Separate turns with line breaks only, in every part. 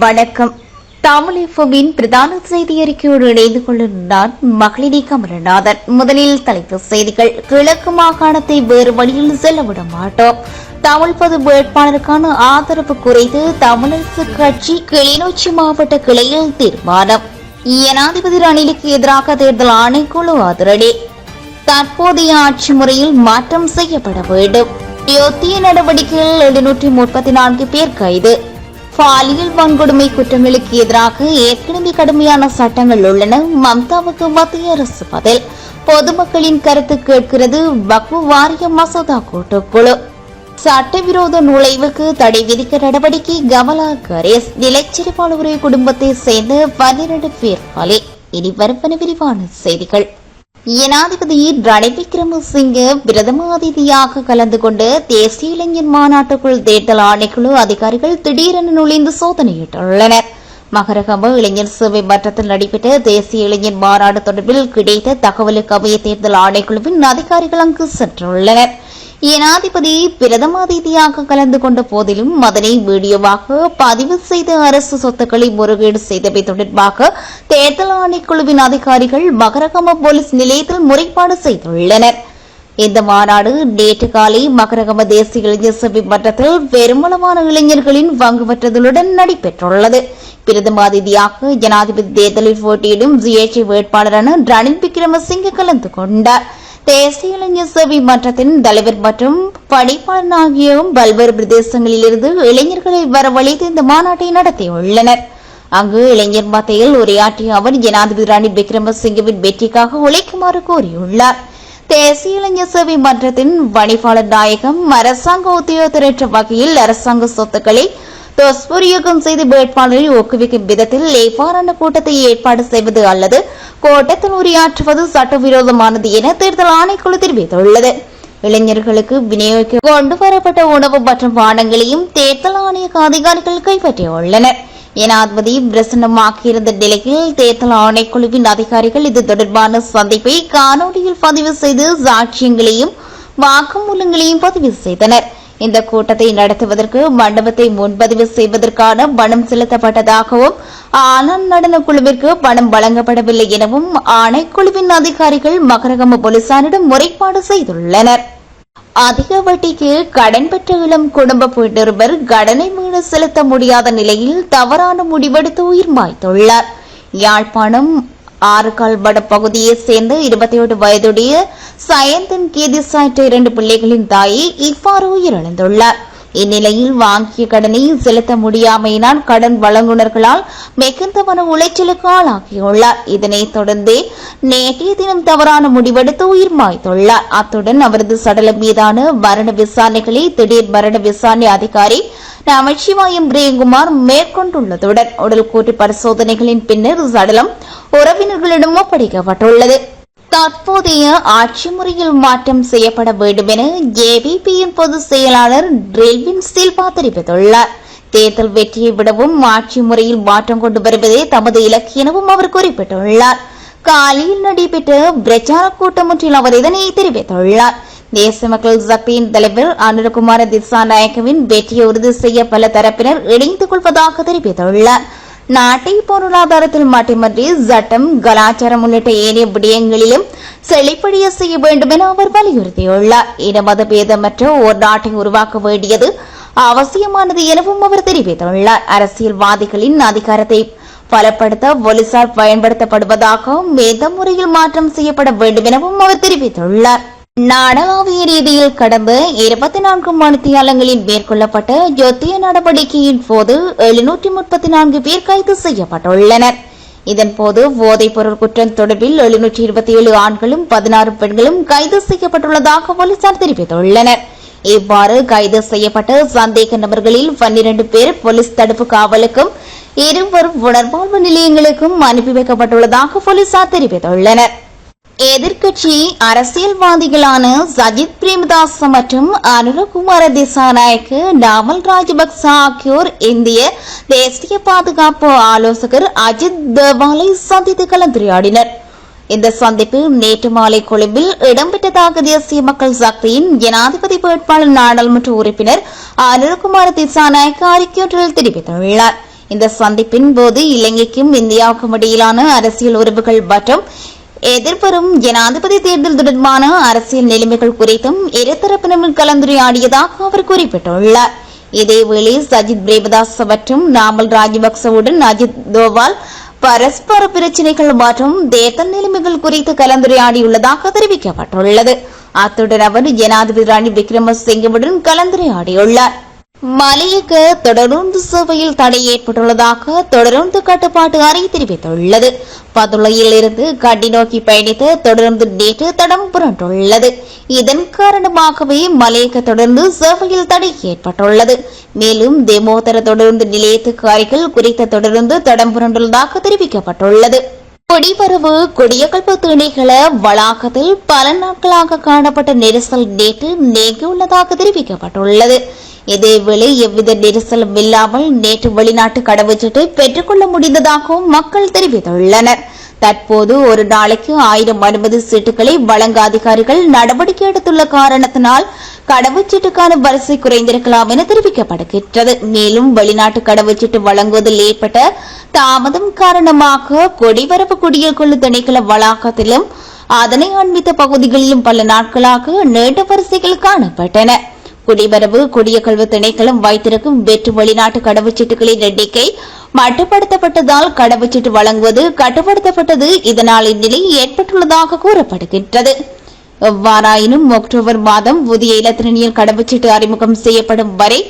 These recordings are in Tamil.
வணக்கம். தமிழகமின் பிரதான செய்தி அறிக்கையோடு இணைந்து கொள்ளும் நான் மகளினி கமலநாதன். முதலில் தலைப்பு செய்திகள். கிழக்கு மாகாணத்தை வேறு வழியில் செல்லவிட மாட்டோம். தமிழ் பொது வேட்பாளருக்கான ஆதரவு குறைந்து தமிழரசு கட்சி கிளிநொச்சி மாவட்ட கிளையில் தீர்மானம். ஜனாதிபதி ரணிலுக்கு எதிராக தேர்தல் ஆணைக்குழு அதிரடி. தற்போதைய ஆட்சி முறையில் மாற்றம் செய்யப்பட வேண்டும். யோத்திய நடவடிக்கையில் எழுநூற்றி முப்பத்தி நான்கு பேர் கைது. பாலியல் வன்கொடுமை குற்றங்களுக்கு எதிராக ஏற்கனவே கடுமையான சட்டங்கள் உள்ளன. மம்தாவுக்கு மத்திய அரசு பதில். பொதுமக்களின் கருத்து கேட்கிறது. வக்பு வாரிய மசோதா கூட்டுக்குழு சட்டவிரோத நுழைவுக்கு தடை விதிக்க நடவடிக்கை கமலா கரேஸ் நிலச்சரிப்பாளர் குடும்பத்தை சேர்ந்த பன்னிரண்டு பேர் பலி. இனி வருவன விரிவான செய்திகள். ஜனாதிபதி ரணில் விக்ரமசிங்க பிரதம அதிதியாக கலந்து கொண்டு தேசிய இளைஞர் மாநாட்டுக்குள் தேர்தல் ஆணைக்குழு அதிகாரிகள் திடீரென நுழைந்து சோதனையிட்டுள்ளனர். மகரகம இளைஞர் சேவை மன்றத்தில் நடைபெற்ற தேசிய இளைஞர் மாநாடு தொடர்பில் கிடைத்த தகவலுக்கு அமைய தேர்தல் ஆணைக்குழுவின் அதிகாரிகள் அங்கு சென்றுள்ளனர். ஜனாதிபதி பிரதம அதிதியாக கலந்து கொண்ட போதிலும் அதனை வீடியோவாக பதிவு செய்த அரசு சொத்துக்களை முறைகேடு செய்தவை தொடர்பாக தேர்தல் ஆணைக்குழுவின் அதிகாரிகள் மகரகம போலீஸ் நிலையத்தில் முறைப்பாடு செய்துள்ளனர். இந்த மாநாடு நேற்று காலை மகரகம தேசிய இளைஞர் சபை மன்றத்தில் பெருமளவான இளைஞர்களின் பங்கு பெற்றதுடன் நடைபெற்றுள்ளது. பிரதம அதிதியாக ஜனாதிபதி தேர்தலில் போட்டியிடும் ஜிஎச்ஐ வேட்பாளரான ரணில் விக்ரமசிங்கே கலந்து கொண்டார். தேசிய இளைஞர் சேவை மன்றத்தின் தலைவர் மற்றும் பணிப்பாளர் ஆகியோரும் பல்வேறு பிரதேசங்களிலிருந்து இளைஞர்களை வரவழைத்து இந்த மாநாட்டை நடத்தியுள்ளனர். அங்கு இளைஞர் மத்தியில் உரையாற்றிய அவர் ஜனாதிபதி ராணி விக்ரமசிங்கவின் வெற்றிக்காக உழைக்குமாறு கோரியுள்ளார். தேசிய இளைஞர் சேவை மன்றத்தின் பணிப்பாளர் நாயகம் அரசாங்க உத்தியோகத்திற்ற வகையில் அரசாங்க சொத்துக்களை துஷ்பிரயோகம் செய்து வேட்பாளரை ஊக்குவிக்கும் விதத்தில் இவ்வாறான கூட்டத்தை ஏற்பாடு செய்வது அல்லது கோட்டத்தில் உரையாற்றுவது சட்டவிரோதமானது என தேர்தல் ஆணைக்குழு தெரிவித்துள்ளது. இளைஞர்களுக்கு விநியோகிக்க கொண்டு வரப்பட்ட உணவு மற்றும் பானங்களையும் தேர்தல் ஆணைய அதிகாரிகள் கைப்பற்றியுள்ளனர். ஜனாதிபதி பிரசன்னமாக்கியிருந்த நிலையில் தேர்தல் ஆணைக்குழுவின் அதிகாரிகள் இது தொடர்பான சந்திப்பை காணொலியில் பதிவு செய்து சாட்சியங்களையும் வாக்குமூலங்களையும் பதிவு செய்தனர். இந்த கூட்டத்தை நடத்துவதற்கு மண்டபத்தை முன்பதிவு செய்வதற்கான பணம் செலுத்தப்பட்டதாகவும் ஆனால் நடன குழுவிற்கு பணம் வழங்கப்படவில்லை எனவும் ஆணைக்குழுவின் அதிகாரிகள் மகரகம போலீசாரிடம் முறைப்பாடு செய்துள்ளனர். அதிக வட்டிக்கு கடன் பெற்ற இளம் குடும்ப பெற்றொருவர் கடனை மீள செலுத்த முடியாத நிலையில் தவறான முடிவெடுத்து உயிர் மாய்த்துள்ளார். யாழ்ப்பாணம் ஆறுகால் வட பகுதியைச் சேர்ந்த இருபத்தி ஏழு வயதுடைய சயந்தன் கேதிசாய்ட்ட இரண்டு பிள்ளைகளின் தாயை இவ்வாறு உயிரிழந்துள்ளார். இந்நிலையில் வாங்கிய கடனை செலுத்த முடியாமையினால் கடன் வழங்குனர்களால் மிகுந்த மன உளைச்சலுக்கு ஆளாகியுள்ளார். இதனைத் தொடர்ந்து நேற்றைய தினம் தவறான முடிவெடுத்து உயிர் மாய்த்துள்ளார். அத்துடன் அவரது சடலம் மீதான மரண விசாரணைகளை திடீர் மரண விசாரணை அதிகாரி நமச்சிவாயம் பிரேங்குமார் மேற்கொண்டுள்ளதுடன் உடல் கூட்டு பரிசோதனைகளின் பின்னர் சடலம் உறவினர்களிடம் ஒப்படைக்கப்பட்டுள்ளது. தற்போதைய ஆட்சி முறையில் மாற்றம் செய்யப்பட வேண்டும் என ஏபிபியின் பொதுச் செயலாளர் ட்ரில்வின் சில்வா தெரிவித்துள்ளார். தேர்தல் வெற்றியை விடவும் ஆட்சி முறையில் மாற்றம் கொண்டு வருவதே தமது இலக்கு எனவும் அவர் குறிப்பிட்டுள்ளார். காலையில் நடைபெற்ற பிரச்சார கூட்டம் ஒன்றில் அவர் இதனை தெரிவித்துள்ளார். தேச மக்கள் சபையின் தலைவர் அனுரகுமார திசாநாயகவின் வெற்றியை உறுதி செய்ய பல தரப்பினர் இணைந்து கொள்வதாக தெரிவித்துள்ளார். நாட்டை பொருளாதாரத்தில் மட்டுமன்றி சட்டம் கலாச்சாரம் உள்ளிட்ட ஏனைய விடயங்களிலும் செழிப்படைய செய்ய வேண்டும் என அவர் வலியுறுத்தியுள்ளார். இன பேதமற்ற ஒரு நாட்டை உருவாக்க வேண்டியது அவசியமானது எனவும் அவர் தெரிவித்துள்ளார். அரசியல்வாதிகளின் அதிகாரத்தை பலப்படுத்த போலீசார் பயன்படுத்தப்படுவதாகவும் வேத முறையில் மாற்றம் செய்யப்பட வேண்டும் எனவும் அவர் தெரிவித்துள்ளார். நாடளாவிய ரீதியில் கடந்த இருபத்தி நான்கு மணித்தியாலங்களில் மேற்கொள்ளப்பட்ட ஜோத்திய நடவடிக்கையின் போது எழுநூற்றி முப்பத்தி நான்கு பேர் கைது செய்யப்பட்டுள்ளனர். இதன்போது போதைப் பொருள் குற்றம் தொடர்பில் எழுநூற்றி இருபத்தி ஏழு ஆண்களும் பதினாறு பெண்களும் கைது செய்யப்பட்டுள்ளதாக போலீசார் தெரிவித்துள்ளனர். இவ்வாறு கைது செய்யப்பட்ட சந்தேக நபர்களில் பன்னிரண்டு பேர் போலீஸ் தடுப்பு காவலுக்கும் இருவரும் உணர்வாழ்வு நிலையங்களுக்கும் அனுப்பி வைக்கப்பட்டுள்ளதாக போலீசார் தெரிவித்துள்ளனர். எதிர்கட்சி அரசியல்வாதிகளான சஜித் பிரேமதாஸ் மற்றும் அனுரகுமார திசாநாயக்கு நாமல் ராஜபக்ச ஆகியோர் இந்திய தேசிய பாதுகாப்பு ஆலோசகர் அஜித் தவாலை சந்தித்து கலந்துரையாடினர். இந்த சந்திப்பு நேற்று மாலை கொழும்பில் இடம்பெற்றதாக தேசிய மக்கள் சக்தியின் ஜனாதிபதி வேட்பாளர் நாடாளுமன்ற உறுப்பினர் அனுரகுமார திசாநாயக்க அறிக்கையொன்றில் தெரிவித்துள்ளார். இந்த சந்திப்பின் போது இலங்கைக்கும் இந்தியாவுக்கும் இடையிலான அரசியல் உறவுகள் மற்றும் எதிர்வரும் ஜனாதிபதி தேர்தல் தொடர்பான அரசியல் நிலைமைகள் குறித்தும் இருதரப்பினரும் கலந்துரையாடியதாக அவர் குறிப்பிட்டுள்ளார். இதேவேளை சஜித் பிரேமதாஸ் மற்றும் நாமல் ராஜபக்சவுடன் அஜித் தோவால் பரஸ்பர பிரச்சினைகள் மற்றும் தேர்தல் நிலைமைகள் குறித்து கலந்துரையாடியுள்ளதாக தெரிவிக்கப்பட்டுள்ளது. அத்துடன் அவர் ஜனாதிபதி ராணி விக்ரமசிங்கவுடன் கலந்துரையாடியுள்ளார். மலையக தொடருந்து சேவையில் தடை ஏற்பட்டுள்ளதாக தொடருந்து கட்டுப்பாட்டு அறை தெரிவித்துள்ளது. பதுளையில் இருந்து கண்டி நோக்கி பயணித்த தொடருந்து நேற்று தடம் புரண்டுள்ளது. இதன் காரணமாகவே மலையக தொடர்ந்து சேவையில் தடை ஏற்பட்டுள்ளது. மேலும் தேமோதர தொடருந்து நிலையத்துக்கு அருகில் குறித்த தொடருந்து தடம் புரண்டுள்ளதாக தெரிவிக்கப்பட்டுள்ளது. குடிவரவு குடியகல்பு திணைக்கள வளாகத்தில் பல நாட்களாக காணப்பட்ட நெரிசல் நேற்று நீங்கியுள்ளதாக தெரிவிக்கப்பட்டுள்ளது. இதேவேளை எவ்வித நெரிசலும் இல்லாமல் நேற்று வெளிநாட்டு கடவுச்சீட்டை பெற்றுக்கொள்ள முடிந்ததாகவும் மக்கள் தெரிவித்துள்ளனர். தற்போது ஒரு நாளைக்கு ஆயிரம் அனுமதி சீட்டுகளை வழங்க அதிகாரிகள் நடவடிக்கை எடுத்துள்ள காரணத்தினால் கடவுச்சீட்டுக்கான வரிசை குறைந்திருக்கலாம் என தெரிவிக்கப்படுகின்றது. மேலும் வெளிநாட்டு கடவுச்சீட்டு வழங்குவதில் ஏற்பட்ட தாமதம் காரணமாக குடிவரவு குடியேற்குழு திணைக்கள வளாகத்திலும் அதனை அண்மித்த பகுதிகளிலும் பல நாட்களாக நீண்ட வரிசைகள் காணப்பட்டன. குடிவரவு குடியகல்வு திணைக்களம் வைத்திருக்கும் வெற்று வெளிநாட்டு கடவுச்சீட்டுகளின் எண்ணிக்கை மட்டுப்படுத்தப்பட்டதால் கடவுச்சீட்டு வழங்குவது கட்டுப்படுத்தப்பட்டது. இதனால் இந்நிலை ஏற்பட்டுள்ளதாக கூறப்படுகின்றது. எவ்வாறாயினும் அக்டோபர் மாதம் புதிய இலத்திரனியல் கடவுச்சீட்டு அறிமுகம் செய்யப்படும் வரை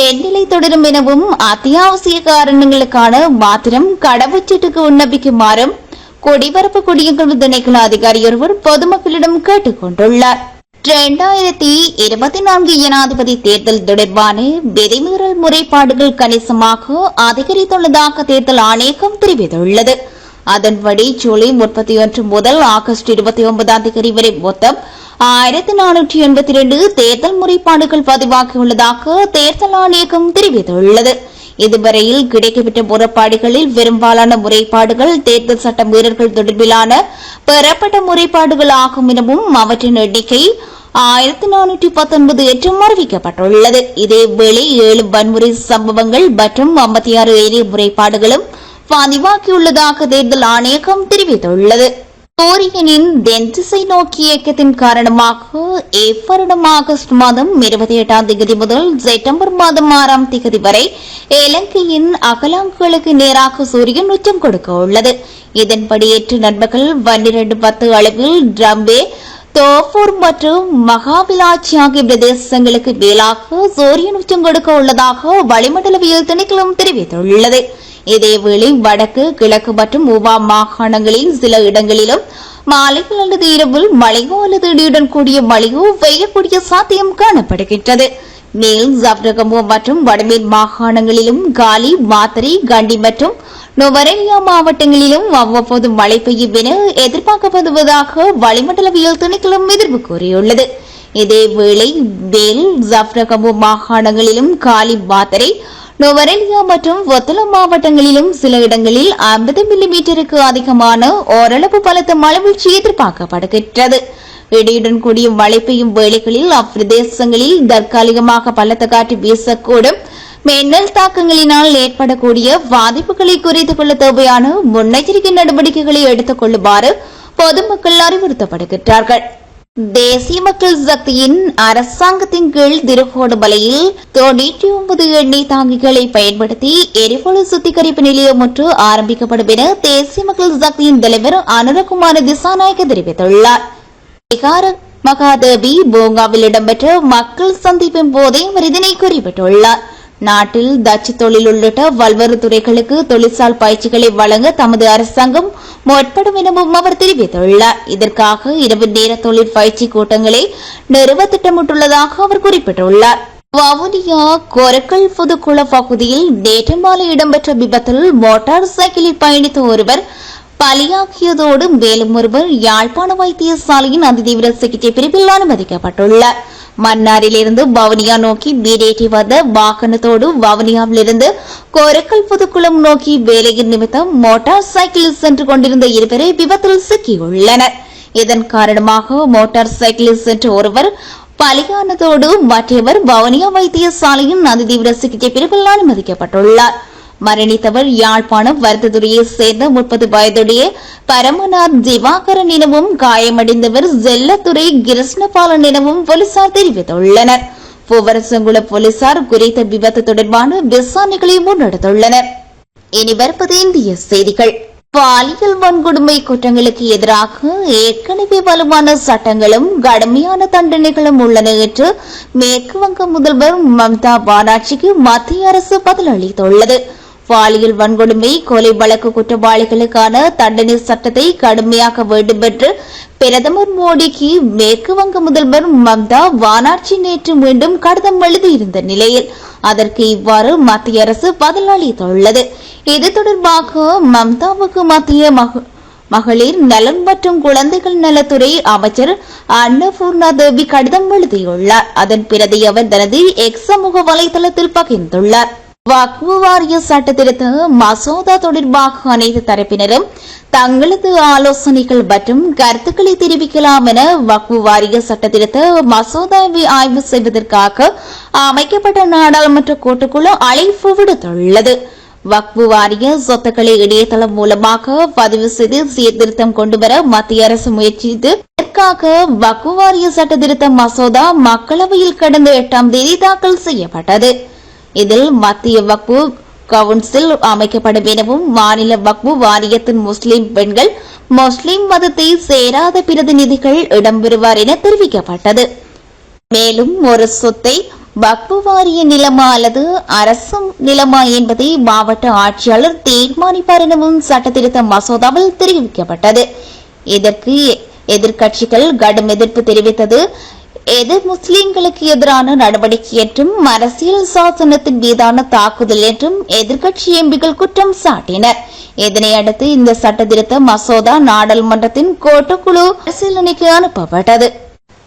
எண்ணிலை தொடரும் எனவும் அத்தியாவசிய காரணங்களுக்கான மாத்திரம் கடவுச்சீட்டுக்கு விண்ணப்பிக்குமாறும் குடிபரப்பு குடியுங்கள் திணைக்கள அதிகாரி ஒருவர் பொதுமக்களிடம் கேட்டுக் கொண்டுள்ளார் இரண்டாயிரத்தி இருபத்தி நான்கு ஜனாதிபதி தேர்தல் தொடர்பான விதிமீறல் முறைப்பாடுகள் கணிசமாக அதிகரித்துள்ளதாக தேர்தல் ஆணையகம் தெரிவித்துள்ளது. அதன்படி ஜூலை முப்பத்தி ஒன்று முதல் ஆகஸ்ட் இருபத்தி ஒன்பதாம் தேதி வரை மொத்தம் ஆயிரத்தி நானூற்றி எண்பத்தி இரண்டு தேர்தல் முறைப்பாடுகள் பதிவாகியுள்ளதாக தேர்தல் ஆணையகம் தெரிவித்துள்ளது. இதுவரையில் கிடைக்கப்பெற்ற முறைப்பாடுகளில் பெரும்பாலான முறைப்பாடுகள் தேர்தல் சட்ட மீறல்கள் தொடர்பிலான பெறப்பட்ட முறைப்பாடுகள் ஆகும் எனவும் அவற்றின் எண்ணிக்கை ஆயிரத்தி நானூற்றி பத்தொன்பது என்றும் அறிவிக்கப்பட்டுள்ளது. இதேவேளை ஏழு வன்முறை சம்பவங்கள் மற்றும் ஐம்பத்தி ஆறு ஏரிய முறைப்பாடுகளும் பதிவாகியுள்ளதாக தேர்தல் ஆணையகம் தெரிவித்துள்ளது. கோரியனின் தென்திசை நோக்கி இயக்கத்தின் காரணமாக இவ்வருடம் ஆகஸ்ட் மாதம் இருபத்தி எட்டாம் தேதி முதல் செப்டம்பர் மாதம் ஆறாம் தேதி வரை இலங்கையின் அகலாங்குகளுக்கு நேராக சூரியன் உச்சம் கொடுக்க உள்ளது. இதன்படி எட்டு நண்பர்கள் பன்னிரண்டு பத்து அளவில் ட்ரம்பே தோப்பூர் மற்றும் மகாவிலாட்சி ஆகிய பிரதேசங்களுக்கு மேலாக சூரியன் உச்சம் கொடுக்க உள்ளதாக வளிமண்டலவியல் திணைக்களம் தெரிவித்துள்ளது. இதேவேளை வடக்கு கிழக்கு மற்றும் உவா மாகாணங்களில் சில இடங்களிலும் மாலை அல்லது இரவில் மழையோ அல்லது இடியுடன் கூடிய மழையோ பெய்யக்கூடிய சாத்தியம் காணப்படுகின்றது. மேல் ஜப்ரகமோ மற்றும் வடமேல் மாகாணங்களிலும் காலி மாத்தரை கண்டி மற்றும் நுவரேலியா மாவட்டங்களிலும் அவ்வப்போது மழை பெய்யும் என எதிர்பார்க்கப்படுவதாக வளிமண்டலவியல் திணைக்களம் எதிர்ப்பு கூறியுள்ளது. இதேவேளை மேல் ஜப்ரகமோ மாகாணங்களிலும் காலி மாத்தரை நுவரெலியா மற்றும் ஒத்தலம் மாவட்டங்களிலும் சில இடங்களில் ஐம்பது மில்லிமீட்டருக்கு அதிகமான ஓரளவு பலத்த மழைவீழ்ச்சி எதிர்பார்க்கப்படுகின்றது. இடியுடன் கூடிய மழை பெய்யும் வேளைகளில் அப்பிரதேசங்களில் தற்காலிகமாக பலத்த காற்று வீசக்கூடும். மின்னல் தாக்கங்களினால் ஏற்படக்கூடிய பாதிப்புகளை குறைத்துக் கொள்ள தேவையான முன்னெச்சரிக்கை நடவடிக்கைகளை எடுத்துக் கொள்ளுமாறு பொதுமக்கள் அறிவுறுத்தப்படுகின்றார்கள். தேசிய மக்கள் சக்தியின் அரசாங்கத்தின் கீழ் திருகோணமலையில் தொன்னூற்றி ஒன்பது எண்ணெய் தாங்கிகளை பயன்படுத்தி எரிபொருள் சுத்திகரிப்பு நிலையம் ஒன்று ஆரம்பிக்கப்படும் என தேசிய மக்கள் சக்தியின் தலைவர் அனுரகுமார திசாநாயக்க தெரிவித்துள்ளார். பீகார் மகாதேவி பூங்காவில் இடம்பெற்ற மக்கள் சந்திப்பின் போதே அவர் இதனை குறிப்பிட்டுள்ளார். நாட்டில் தச்சு தொழில் உள்ளிட்ட பல்வேறு துறைகளுக்கு தொழிற்சால் பயிற்சிகளை வழங்க தமது அரசாங்கம் முற்படும் எனவும் அவர் தெரிவித்துள்ளார். இதற்காக இரவு நேர தொழில் பயிற்சி கூட்டங்களை நிறுவ திட்டமிட்டுள்ளதாக அவர் குறிப்பிட்டுள்ளார். வவுனியா கொரக்கல் புதுக்குள பகுதியில் நேற்று மாலை இடம்பெற்ற விபத்தில் மோட்டார் சைக்கிளில் பயணித்த ஒருவர் பலியாக்கியதோடு மேலும் ஒருவர் யாழ்ப்பாண வைத்தியசாலையின் அதிதீவிர சிகிச்சை பிரிவில் அனுமதிக்கப்பட்டுள்ளார். மன்னாரிலிருந்து வவுனியா நோக்கி வீடேற்றி வந்த வாகனத்தோடு வவுனியாவிலிருந்து கோரக்கல் புதுக்குளம் நோக்கி வேலையின் நிமித்தம் மோட்டார் சைக்கிளில் சென்று கொண்டிருந்த இருவரை விபத்தில் சிக்கியுள்ளனர். இதன் காரணமாக மோட்டார் சைக்கிளில் சென்ற ஒருவர் பலியானதோடு மற்றவர் வவுனியா வைத்தியசாலையின் அதிதீவிர சிகிச்சை பிரிவில் அனுமதிக்கப்பட்டுள்ளார் மரணித்தவர் யாழ்ப்பாணம் வருத்தத்துறையைச் சேர்ந்த முப்பது வயதுடைய பரமநாத் திவாகரன் எனவும் காயமடைந்தவர் ஜெல்லத்துறை கிருஷ்ணபாலன் எனவும் போலீசார் தெரிவித்துள்ளனர். பூவரசங்குள போலீசார் குறித்த விபத்து தொடர்பான விசாரணைகளை முன்னெடுத்துள்ளனர். இனி வருவது இந்திய செய்திகள். பாலியல் வன்கொடுமை குற்றங்களுக்கு எதிராக ஏற்கனவே வலுவான சட்டங்களும் கடுமையான தண்டனைகளும் உள்ளன என்று மேற்கு வங்க முதல்வர் மம்தா பானர்ஜிக்கு மத்திய அரசு பதிலளித்துள்ளது. பாலியல் வன்கொடுமை கொலை வழக்கு குற்றவாளிகளுக்கான தண்டனை சட்டத்தை கடுமையாக்க வேண்டும் என்று பிரதமர் மோடிக்கு மேற்கு வங்க முதல்வர் மம்தா வானாட்சி நேற்று மீண்டும் கடிதம் எழுதியிருந்த நிலையில் அதற்கு இவ்வாறு மத்திய அரசு பதிலளித்துள்ளது இது தொடர்பாக மம்தாவுக்கு மத்திய மக- மகளிர் நலன் மற்றும் குழந்தைகள் நலத்துறை அமைச்சர் அன்னபூர்ணா தேவி கடிதம் எழுதியுள்ளார். அதன் பிரதி அவர் தனது எக்ஸ் சமூக வலைதளத்தில் பகிர்ந்துள்ளார். வக்பு வாரிய சட்டத்திருத்த மசோதா தொடர்பாக அனைத்து தரப்பினரும் தங்களது ஆலோசனைகள் மற்றும் கருத்துக்களை தெரிவிக்கலாம் என வக்பு வாரிய சட்டத்திருத்த மசோதாவை ஆய்வு செய்வதற்காக அமைக்கப்பட்ட நாடாளுமன்ற கூட்டுக்குழு அழைப்பு விடுத்துள்ளது. வக்பு வாரிய சொத்துக்களை இணையதளம் மூலமாக பதிவு செய்து சீர்திருத்தம் கொண்டுவர மத்திய அரசு முயற்சித்து இதற்காக வக்பு வாரிய சட்டத்திருத்த மசோதா மக்களவையில் கடந்த எட்டாம் தேதி தாக்கல் செய்யப்பட்டது. இதில் மத்திய வக்பு கவுன்சில் அமைக்கப்படும் எனவும் மாநில வக்பு வாரியத்தின் முஸ்லிம் பெண்கள் முஸ்லிம் மதத்தை சேராத பிரதிநிதிகள் இடம்பெறுவார் என தெரிவிக்கப்பட்டது. மேலும் ஒரு சொத்தை வக்பு வாரிய நிலமா அல்லது அரசு நிலமா என்பதை மாவட்ட ஆட்சியாளர் தீர்மானிப்பார் எனவும் சட்டத்திருத்த மசோதாவில் தெரிவிக்கப்பட்டது. இதற்கு எதிர்க்கட்சிகள் கடும் எதிர்ப்பு தெரிவித்தது. எது முஸ்லிம்களுக்கு எதிரான நடவடிக்கை என்றும் அரசியல் சாசனத்தின் மீதான தாக்குதல் என்றும் எதிர்க்கட்சி எம்பிகள் குற்றம் சாட்டினர். இதனை அடுத்து இந்த சட்டத்திருத்த மசோதா நாடாளுமன்றத்தின் கோட்டுக்குழு பரிசீலனைக்கு அனுப்பப்பட்டது.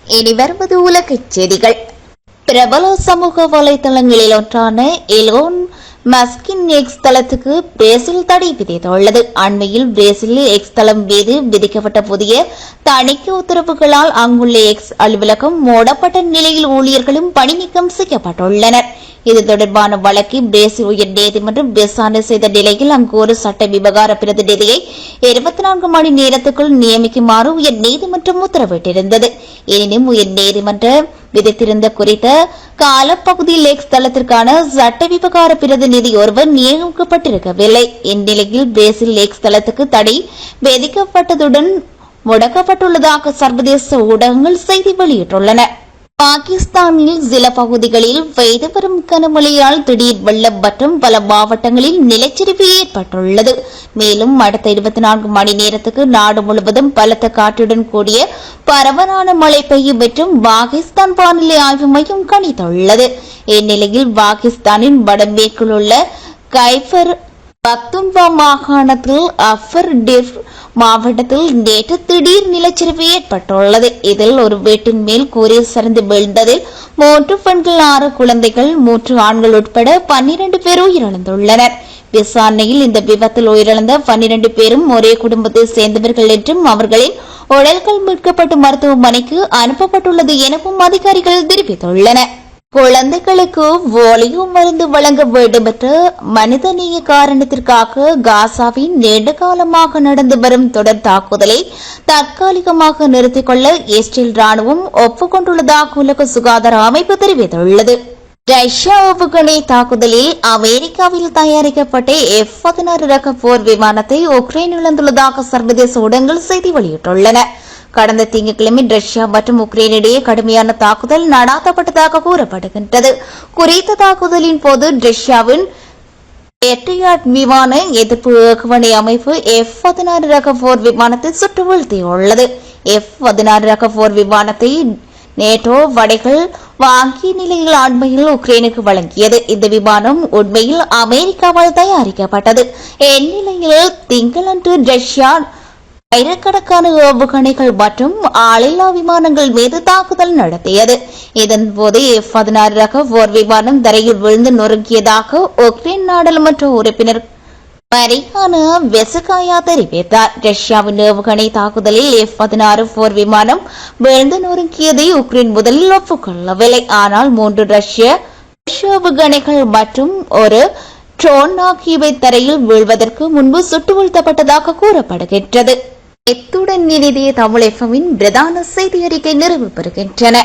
இனி வருவது உலகச் செய்திகள். பிரபல சமூக வலைதளங்களில் ஒன்றான எலோன் மஸ்கின் எக்ஸ் தளத்துக்கு பிரேசில் தடை விதித்துள்ளது. அண்மையில் பிரேசிலில் எக்ஸ் தளம் மீது விதிக்கப்பட்ட புதிய தணிக்கை உத்தரவுகளால் அங்குள்ள எக்ஸ் அலுவலகம் மூடப்பட்ட நிலையில் ஊழியர்களும் பணிநீக்கம் செய்யப்பட்டுள்ளனர். இது தொடர்பான வழக்கை பிரேசில் உயர் நீதிமன்றம் விசாரணை செய்த நிலையில் அங்கு ஒரு சட்ட விவகார பிரதிநிதியை இருபத்தி நான்கு மணி நேரத்துக்குள் நியமிக்குமாறு உயர் நீதிமன்றம் உத்தரவிட்டிருந்தது. எனினும் உயர் நீதிமன்றம் விதித்திருந்த குறித்த காலப்பகுதி லேக்ஸ் தளத்திற்கான சட்ட விவகார பிரதிநிதி ஒருவர் நியமிக்கப்பட்டிருக்கவில்லை. இந்நிலையில் பிரேசில் லேக்ஸ் தளத்துக்கு தடை விதிக்கப்பட்டதுடன் முடக்கப்பட்டுள்ளதாக சர்வதேச ஊடகங்கள் செய்தி வெளியிட்டுள்ளன. பாகிஸ்தானில் சில பகுதிகளில் பெய்து வரும் கனமழையால் திடீர் வெள்ளம் மற்றும் பல மாவட்டங்களில் நிலச்சரிவு ஏற்பட்டுள்ளது. மேலும் அடுத்த இருபத்தி நான்கு மணி நேரத்துக்கு நாடு முழுவதும் பலத்த காற்றுடன் கூடிய பரவலான மழை பெய்யும் என்றும் பாகிஸ்தான் வானிலை ஆய்வு மையம் கணித்துள்ளது. இந்நிலையில் பாகிஸ்தானின் வடமேற்கில் உள்ள கைஃபர் பக்தும்பா மாகாணத்தில் அஃபர் டிர் மாவட்டத்தில் நேற்று திடீர் நிலச்சரிவு ஏற்பட்டுள்ளது. இதில் ஒரு வீட்டின் மேல் கூரை சரிந்து வீழ்ந்ததில் மூன்று பெண்கள் ஆறு குழந்தைகள் மூன்று ஆண்கள் உட்பட பன்னிரண்டு பேர் உயிரிழந்துள்ளனர். விசாரணையில் இந்த விபத்தில் உயிரிழந்த பன்னிரண்டு பேரும் ஒரே குடும்பத்தை சேர்ந்தவர்கள் என்றும் அவர்களின் உடல்கள் மீட்கப்பட்டு மருத்துவமனைக்கு அனுப்பப்பட்டுள்ளது எனவும் அதிகாரிகள் தெரிவித்துள்ளனர். குழந்தைகளுக்கு போலியோ மருந்து வழங்க வேண்டும் என்ற மனிதநேய காரணத்திற்காக காசாவின் நீண்ட காலமாக நடந்து வரும் தொடர் தாக்குதலை தற்காலிகமாக நிறுத்திக் கொள்ள இஸ்ரேல் ராணுவம் ஒப்புக்கொண்டுள்ளதாக உலக சுகாதார அமைப்பு தெரிவித்துள்ளது. ரஷ்யா ஏவுகணை தாக்குதலில் அமெரிக்காவில் தயாரிக்கப்பட்ட எஃப் பதினாறு ரக போர் விமானத்தை உக்ரைன் இழந்துள்ளதாக சர்வதேச ஊடகங்கள் செய்தி வெளியிட்டுள்ளன. கடந்த திங்கட்கிழமை ரஷ்யா மற்றும் உக்ரைன் இடையே கடுமையான தாக்குதல் நடாத்தப்பட்டதாக கூறப்படுகின்றது. குறித்த தாக்குதலின் போது ரஷ்யாவின் எட்டியாட் விமான எதிர்ப்பு ஏவுகணை அமைப்பு எஃப் பதினாறு ரக போர் விமானத்தை சுட்டு வீழ்த்தியுள்ளது. எஃப் பதினாறு ரக போர் விமானத்தை நேட்டோ வடைகள் வாங்கிய நிலையில் அண்மையில் உக்ரைனுக்கு வழங்கியது. இந்த விமானம் உண்மையில் அமெரிக்காவால் தயாரிக்கப்பட்டது. இந்நிலையில் திங்களன்று ரஷ்யா ஆயிரக்கணக்கான ஏவுகணைகள் மற்றும் ஆளில்லா விமானங்கள் மீது தாக்குதல் நடத்தியது. இதன்போது எஃப் பதினாறு ரக போர் விமானம் தரையில் விழுந்து நொறுங்கியதாக உக்ரைன் நாடாளுமன்ற உறுப்பினர் மரியானா வெசகாயா தெரிவித்தார். ரஷ்யாவின் ஏவுகணை தாக்குதலில் எஃப் பதினாறு போர் விமானம் விழுந்து நொறுங்கியதை உக்ரைன் முதலில் ஒப்புக்கொள்ளவில்லை. ஆனால் மூன்று ரஷ்ய ஏவுகணைகள் மற்றும் ஒரு ட்ரோன் ஆகியவை தரையில் வீழ்வதற்கு முன்பு சுட்டு வீழ்த்தப்பட்டதாக கூறப்படுகின்றது. எத்துடன் இனிதே தமிழ் எஃப்எம்மின் பிரதான செய்தி அறிக்கை நிறைவு பெறுகின்றன.